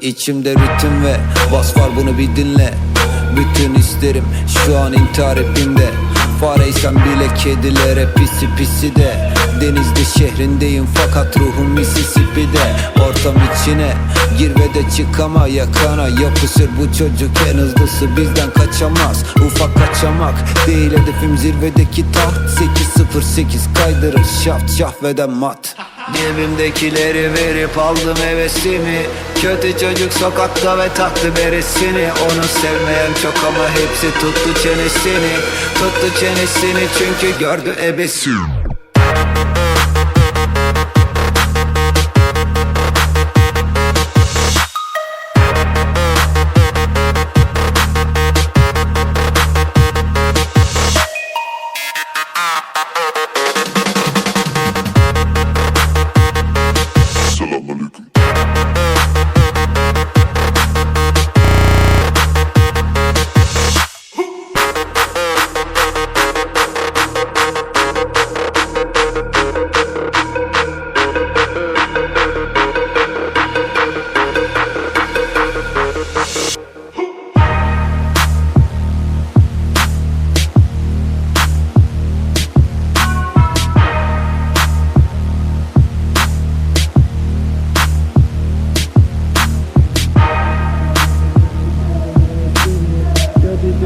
içimde ritim ve bas var bunu bir dinle. Bütün isterim şu an intihar hepimde. Fareysen bile kedilere pisi pisi de. Denizde şehrindeyim fakat ruhum Mississippi'de. Ortam içine gir ve de çık ama yakana Yapışır bu çocuk. En hızlısı bizden kaçamaz Ufak kaçamak değil. Hedefim zirvedeki taht 808 kaydırır. Şaft şahveden mat Cebimdekileri verip aldım hevesimi. Kötü çocuk sokakta ve taktı beresini Onu sevmeyen çok ama hepsi tuttu çenesini. Tuttu çenesini çünkü gördü ebesi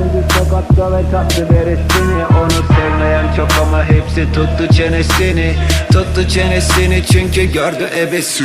Çocuk sokakta ve taktı beresini Onu sevmeyen çok ama hepsi tuttu çenesini. Tuttu çenesini çünkü gördü ebesi